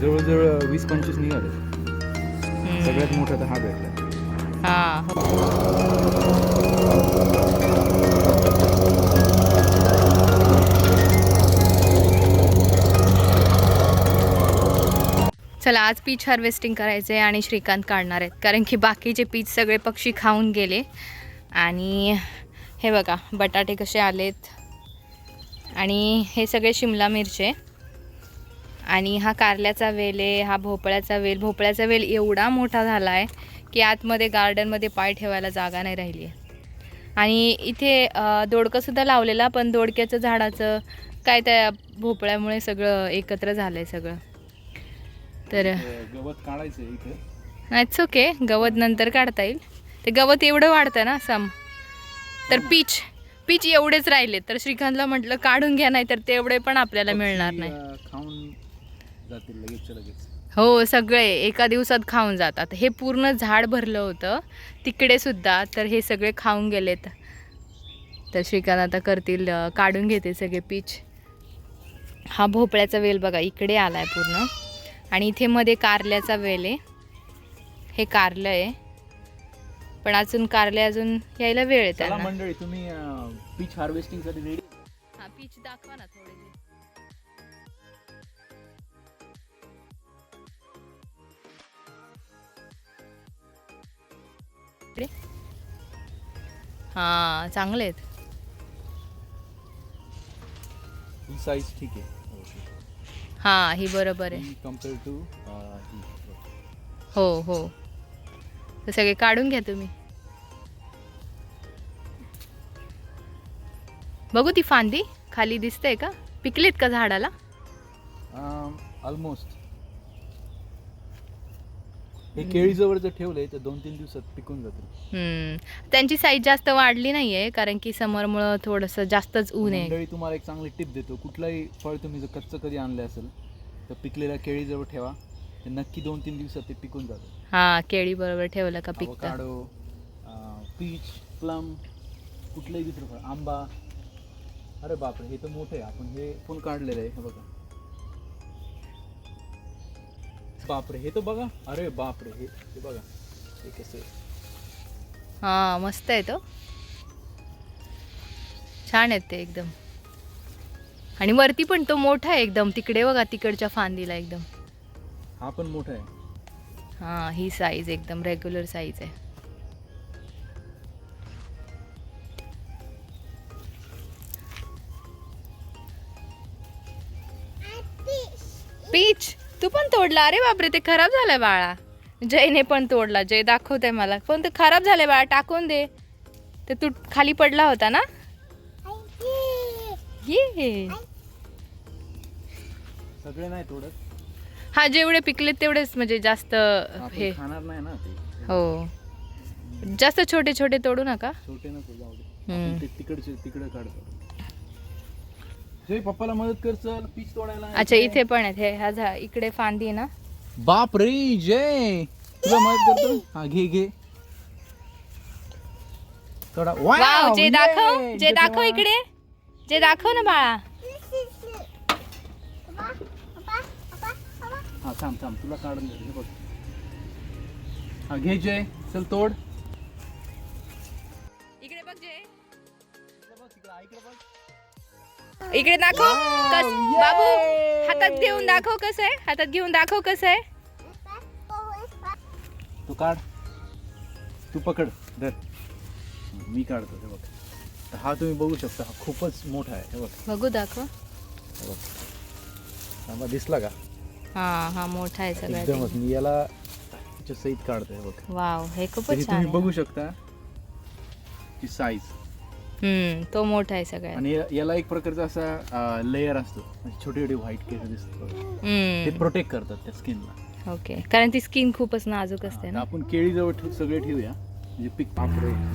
जवळजवळ वीस पंचवीस निघाले. सगळ्यात मोठा तर हा भेटला. हो. चला आज पीच हार्वेस्टिंग करायचे आहे आणि श्रीकांत काढणार आहेत. कारण की बाकीचे पीच सगळे पक्षी खाऊन गेले. आणि हे बघा बटाटे कसे आलेत. आणि हे सगळे शिमला मिरचे. आणि हा कारल्याचा वेल आहे हा भोपळ्याचा वेल. भोपळ्याचा वेल एवढा मोठा झाला आहे की आतमध्ये गार्डनमध्ये पाय ठेवायला जागा नाही राहिली आहे. आणि इथे दोडकंसुद्धा लावलेला पण दोडक्याचं झाडाचं काय त्या भोपळ्यामुळे सगळं एकत्र झालं आहे सगळं. तर गवत काढायचं इथे. इट्स ओके गवत नंतर काढता येईल. ते गवत एवढं वाढतं ना सम. तर पीच. पीच एवढेच राहिले. तर श्रीकांतला म्हटलं काढून घ्या नाही तर तेवढे पण आपल्याला मिळणार नाही. खाऊन जातील लगेच लगेच. हो सगळे एका दिवसात खाऊन जातात. हे पूर्ण झाड भरलं होतं. तिकडे सुद्धा तर हे सगळे खाऊन गेलेत. तर श्रीकांत आता करतील काढून घेते सगळे पीच. हा भोपळ्याचा वेल बघा इकडे आला आहे पूर्ण. आणि इथे मध्ये कारल्याचा वेल आहे. हे कारलं आहे. पण अजून कारले अजून यायला वेळ आहे त्यांना. मंडळी तुम्ही पीच हार्वेस्टिंगसाठी रेडी हा पीच दाखवा ना थोडे इकडे? हा चांगले आहेत. ही साईज ठीक आहे. हा ही बरोबर आहे. कंपेअर टू ही हो. तर सगळे काढून घ्या तुम्ही. बघू ती फांदी. खाली दिसतंय का? पिकलीत का झाडाला? ऑलमोस्ट हे केळीजवळ जर ठेवलंय तर दोन तीन दिवसात पिकून जातील हम्म. त्यांची साईज जास्त वाढली नाहीये कारण की समोरमुळं थोडंसं जास्तच ऊन आहे. मंडळी तुम्हाला एक चांगली टिप देतो. कुठलाही फळ तुम्ही जर कच्चं कधी आणलं असेल तर पिकलेल्या केळीजवळ ठेवा. ते नक्की दोन तीन दिवसात ते पिकून जातं. हा केळी बरोबर ठेवलं का पिकतं? अवकाडो पीच प्लम कुठलंही दुसरं फळ आंबा. अरे बापरे हे तर मोठे आहे. आपण हे पण काढलेलं आहे? हे बघा. बापरे हे तर बघा. अरे बापरे हे हे बघा. हे कसं आहे. हा मस्त आहे तो. छान आहेत ते एकदम. आणि वरती पण तो मोठा आहे एकदम. तिकडे बघा तिकडच्या फांदीला एकदम. हा पण मोठा आहे. हा ही साईज एकदम रेग्युलर साईज आहे. पीच तू पण तोडला? अरे बापरे ते खराब झालंय बाळा. जयने पण तोडला. जय दाखवते मला. पण ते खराब झालंय बाळा टाकून दे. ते तू खाली पडला होता ना? ये. सगळे नाही तोडत. हा जेवढे पिकले तेवढेच म्हणजे जास्त आपण हे. खाणार नाही ना ते. हो. जास्त छोटे छोटे तोडू नका. छोटे नको जाऊ दे. हम्म. आपण ते तिकडचे तिकडे काढतो. जय पप्पाला मदत कर चल पीच तोडायला अच्छा इथे पण आहेत. हे हा झा इकडे फांदी आहे ना. बाप रे जय. तुला मदत करतो हा घे घे. थोडा वाव जे! दाखव जे दाखव. इकडे. जे दाखव ना बाळा. हा थांब थांब तुला काढून हे बघ. हा घे जय. चल तोड. इकडे बघ जे इकडे दाखव कस बाबू! हातात घेऊन दाखव कसं आहे? हातात घेऊन दाखव कसं आहे? तू काढ. तू पकड. धर. मी काढतो हे बघ. तर हा तुम्ही बघू शकता हा खूपच मोठा आहे हे बघ. बघू दाखव. हे बघ. थांबा दिसला का? हा हा मोठा आहे एकदमच सगळ्यात मी याला त्याच्या सहित काढतोय हे बघ. वाव हे तरी खूपच छान तुम्ही आहे. बघू शकता ती साईज हम्म तो मोठा आहे सगळ्यात. आणि या- याला एक प्रकारचा असा लेअर असतो. छोटे छोटे व्हाईट केस दिसतात ते हम्म. प्रोटेक्ट करतात त्या स्किनला ओके कारण ती स्किन खूपच नाजूक असते ना? आपण केळी जवळ ठेव सगळे ठेवूया. म्हणजे पीक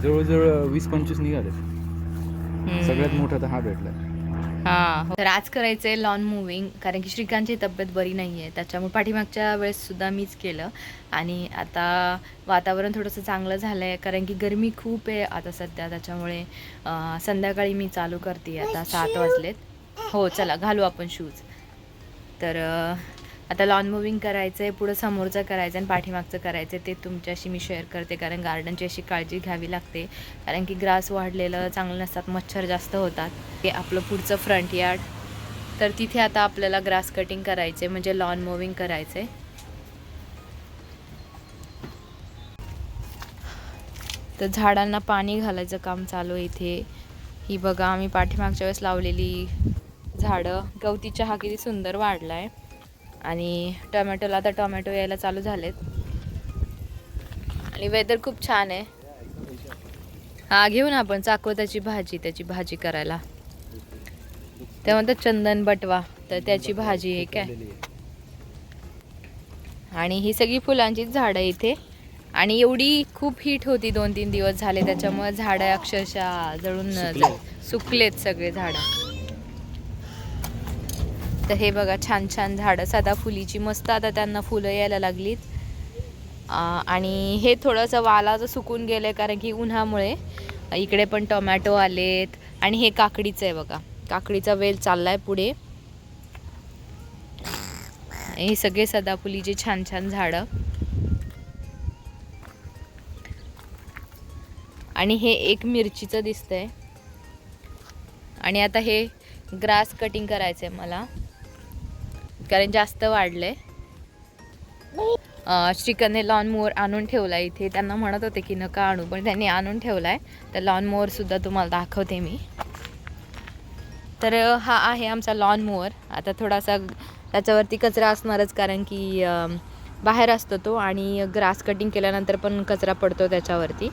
जवळजवळ वीस पंचवीस निघाले हम्म. सगळ्यात मोठा तर हा भेटला हा. तर आज करायचंय लॉन मुव्हिंग कारण की श्रीकांतची तब्येत बरी नाही आहे त्याच्यामुळे पाठीमागच्या वेळेस सुद्धा मीच केलं. आणि आता वातावरण थोडंसं चांगलं झालं आहे कारण की गरमी खूप आहे आता सध्या. त्याच्यामुळे संध्याकाळी मी चालू करते. आता सात वाजलेत. हो चला घालू आपण शूज तर आता लॉन मुव्हिंग करायचं आहे पुढं समोरचं करायचं आणि पाठीमागचं करायचं आहे ते तुमच्याशी मी शेअर करते. कारण गार्डनची अशी काळजी घ्यावी लागते. कारण की ग्रास वाढलेलं चांगलं नसतात मच्छर जास्त होतात. हे आपलं पुढचं फ्रंट यार्ड तर तिथे आता आपल्याला ग्रास कटिंग करायचे म्हणजे लॉन मुव्हिंग आहे तर झाडांना पाणी घालायचं काम चालू आहे इथे. ही बघा आम्ही पाठीमागच्या वेळेस लावलेली झाडं. गवती चहा किती सुंदर वाढला आहे आणि टोमॅटोला आता टोमॅटो यायला चालू झालेत. आणि वेदर खूप छान आहे. हा घेऊ ना आपण चाकवताची भाजी त्याची भाजी करायला. ते म्हणतात चंदन बटवा तर त्याची भाजी आहे काय? आणि ही सगळी फुलांचीच झाडं इथे. आणि एवढी खूप हीट होती दोन तीन दिवस झाले त्याच्यामुळे झाडं अक्षरशः जळून सुकले. सुकलेत सगळे झाडं. तर हे बघा छान छान झाडं. सदाफुलीची मस्त आता त्यांना फुलं यायला लागलीत. आणि हे थोडंसं वालाचं सुकून गेलं आहे कारण की उन्हामुळे. इकडे पण टोमॅटो आलेत. आणि हे काकडीचं आहे बघा. काकडीचा वेल चालला आहे पुढे. हे सगळे सदाफुलीचे छान छान झाडं. आणि हे एक मिरचीचं दिसतंय. आणि आता हे ग्रास कटिंग करायचं आहे मला. कारण जास्त वाढलंय. आहे श्रीकांतने लॉन मोअर आणून ठेवला इथे. त्यांना म्हणत होते की नका आणू. पण त्यांनी आणून ठेवलाय. तर लॉन मोअर सुद्धा तुम्हाला दाखवते मी. तर हा आहे आमचा लॉन मोअर आता थोडासा त्याच्यावरती कचरा असणारच कारण की बाहेर असतो तो आणि ग्रास कटिंग केल्यानंतर पण कचरा पडतो त्याच्यावरती.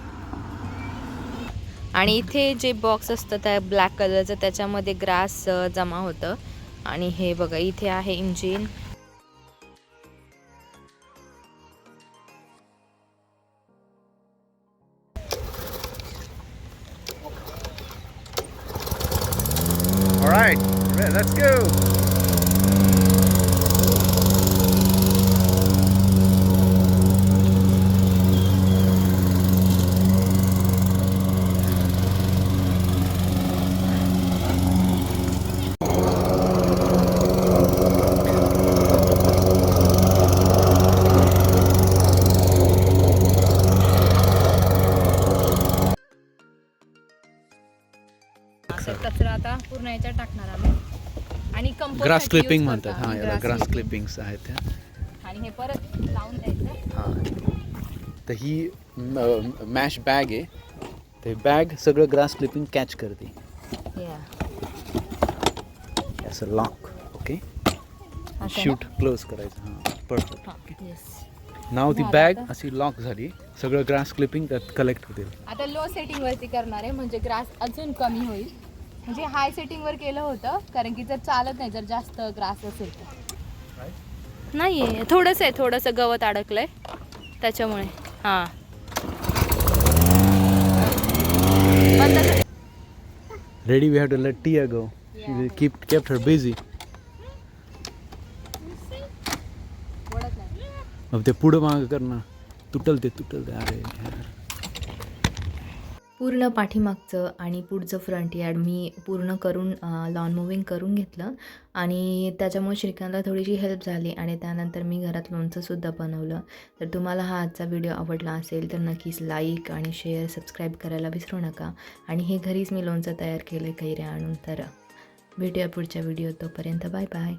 आणि इथे जे बॉक्स असतं त्या ब्लॅक कलरचं त्याच्यामध्ये ग्रास जमा होतं. आणि हे बघा इथे आहे engine All right, let's go. कचरा आता पूर्ण याच्यात टाकणार आम्ही. आणि ग्रास क्लिपिंग म्हणतात. हां याला ग्रास. क्लिपिंग्स आहेत त्या. आणि हे परत लावून द्यायचं. हां. तर ही मॅश बॅग आहे. ते बॅग सगळं ग्रास क्लिपिंग कॅच करते. असं लॉक ओके? शूट क्लोज करायचं. हां परफेक्ट. नाव ती बॅग? अशी लॉक झाली. सगळं ग्रास क्लिपिंग कलेक्ट होतील आता लो सेटिंग वरती करणार आहे म्हणजे ग्रास अजून कमी होईल. म्हणजे हाय सेटिंग वर केलं होतं कारण की जर चालत नाही जर जास्त ग्रास असेल तर नाहीये थोडंसं आहे थोडंसं गवत अडकलंय त्याच्यामुळे हां. Ready we have to let it go. Keep kept her busy नाही. मग ते पुढं मागं करणं तुटल ते तुटल ते अरे यार. पूर्ण पाठीमागचं आणि पुढचं फ्रंट यार्ड मी पूर्ण करून लॉन मुव्हिंग करून घेतलं. आणि त्याच्यामुळे श्रीकांतला थोडीशी हेल्प झाली आणि त्यानंतर मी घरात लोणचंसुद्धा बनवलं. तर तुम्हाला हा आजचा व्हिडिओ आवडला असेल तर नक्कीच लाईक आणि शेअर सबस्क्राईब करायला विसरू नका. आणि हे घरीच मी लोणचं तयार केलं कैऱ्या आणून. तर भेटूया पुढच्या व्हिडिओ तोपर्यंत. Bye bye